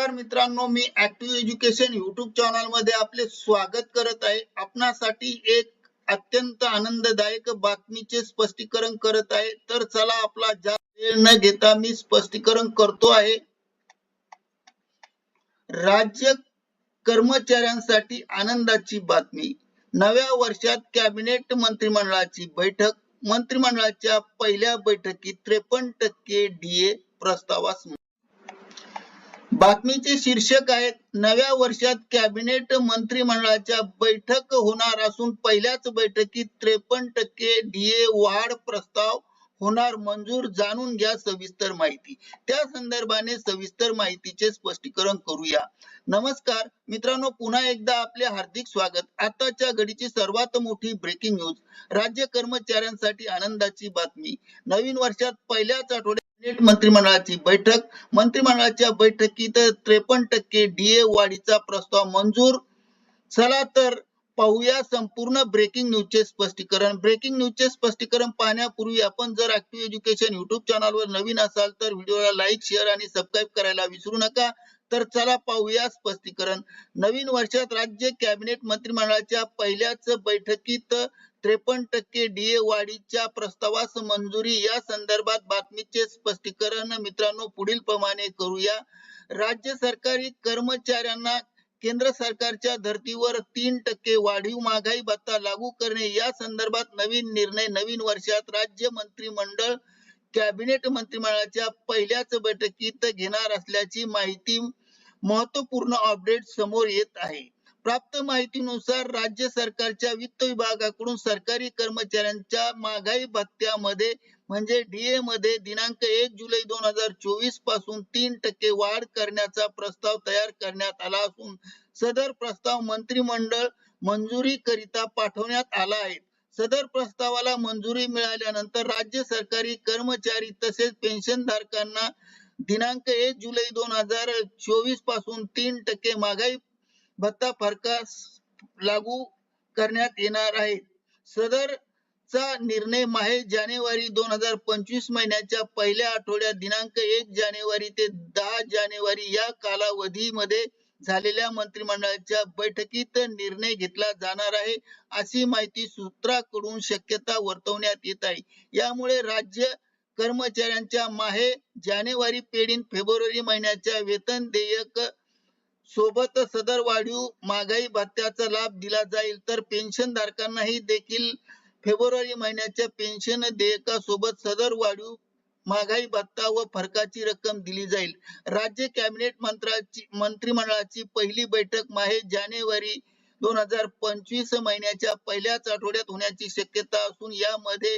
नमस्कार मित्रांनो मी ऍक्टिव्ह एज्युकेशन युट्यूब चॅनलमध्ये आपले स्वागत करत आहे. आपणासाठी एक अत्यंत आनंददायक बातमीचे स्पष्टीकरण करत आहे. तर चला आपला जास्त वेळ न घेता मी स्पष्टीकरण करतो आहे. राज्य कर्मचाऱ्यांसाठी आनंदाची बातमी. नव्या वर्षात कॅबिनेट मंत्रिमंडळाची बैठक. मंत्रिमंडळाच्या पहिल्या बैठकीत त्रेपन्न टक्के डीए प्रस्तावास बातमीचे शीर्षक आहे नव्या वर्षात कॅबिनेट मंत्रिमंडळाच्या बैठक होणार असून पहिल्याच बैठकीत त्रेपन्न टक्के डीए वाढ प्रस्ताव होणार मंजूर जाणून घ्या सविस्तर माहिती. त्या संदर्भाने सविस्तर माहितीचे स्पष्टीकरण करूया. नमस्कार मित्रांनो पुन्हा एकदा आपले हार्दिक स्वागत. आताच्या घडीची सर्वात मोठी ब्रेकिंग न्यूज राज्य कर्मचाऱ्यांसाठी आनंदाची बातमी. नवीन वर्षात पहिल्याच आठवड्यात मंत्रिमंडळाची बैठक. मंत्रिमंडळाच्या बैठकीत त्रेपन्न टक्के डीए वाढीचा प्रस्ताव मंजूर. चला तर पाहूया संपूर्ण ब्रेकिंग न्यूजचे स्पष्टीकरण. ब्रेकिंग न्यूजचे स्पष्टीकरण पाहण्यापूर्वी आपण जर ऍक्टिव्ह एज्युकेशन युट्यूब चॅनलवर नवीन असाल तर व्हिडिओला लाईक शेअर आणि सबस्क्राईब करायला विसरू नका. तर चला पाहूया स्पष्टीकरण. नवीन वर्षात राज्य कॅबिनेट मंत्रिमंडळाच्या पहिल्याच बैठकीत त्रेपन्न टक्के डीए वाढीच्या प्रस्तावास मंजुरी. या संदर्भात बातमीचे स्पष्टीकरण मित्रांनो पुढील प्रमाणे करूया. राज्य सरकारी कर्मचाऱ्यांना केंद्र सरकारच्या धर्तीवर तीन टक्के वाढीव महागाई भत्ता लागू करणे. या संदर्भात नवीन निर्णय नवीन वर्षात राज्य मंत्रिमंडळ कॅबिनेट मंत्रिमंडळाच्या पहिल्याच बैठकीत घेणार असल्याची माहिती महत्त्वपूर्ण अपडेट समोर येत आहे. प्राप्त माहितीनुसार राज्य सरकारच्या वित्त विभागाकडून सरकारी कर्मचाऱ्यांच्या महागाई भत्त्यामध्ये म्हणजे डीए मध्ये दिनांक एक जुलै दोन हजार चोवीसपासून तीन टक्के वाढ करण्याचा प्रस्ताव तयार करण्यात आला असून सदर प्रस्ताव मंत्रिमंडळ मंजुरी करिता पाठवण्यात आला आहे. सदर प्रस्तावाला मंजुरी मिळाल्यानंतर राज्य सरकारी कर्मचारी तसेच पेन्शन धारकांना दिनांक एक जुलै दोन हजार चोवीसपासून तीन टक्के महागाई भत्ता फरकास लागू करण्यात येणार आहे. सदर चा निर्णय माहे जानेवारी दोन हजार पंचवीस महिन्याच्या पहिल्या आठवड्यात दिनांक एक जानेवारी ते दहा जानेवारी या कालावधीमध्ये झालेल्या मंत्रिमंडळाच्या बैठकीत निर्णय घेतला जाणार आहे अशी माहिती सूत्राकडून शक्यता वर्तवण्यात येत आहे. यामुळे राज्य कर्मचाऱ्यांच्या माहे जानेवारी पेढीन फेब्रुवारी महिन्याच्या वेतन देयक सोबत सदर वाढीव महागाई भत्त्याचा लाभ दिला जाईल. तर पेन्शन धारकांनाही देखील फेब्रुवारी महिन्याच्या पेन्शन देयकासोबत सदर वाढीव महागाई भत्ता व फरकाची रक्कम दिली जाईल. राज्य कॅबिनेट मंत्राची मंत्रिमंडळाची पहिली बैठक माहे जानेवारी दोन हजार पंचवीस महिन्याच्या पहिल्याच आठवड्यात होण्याची शक्यता असून यामध्ये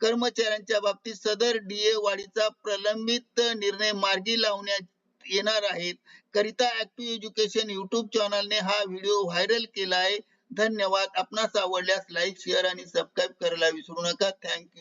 कर्मचाऱ्यांच्या बाबतीत सदर डीए वाढीचा प्रलंबित निर्णय मार्गी लावण्यात येणार आहेत. करिता ऍक्टिव्ह एज्युकेशन युट्यूब चॅनलने हा व्हिडिओ व्हायरल केला आहे धन्यवाद. आपणास आवडल्यास लाईक शेअर आणि सबस्क्राईब करायला विसरू नका. थँक्यू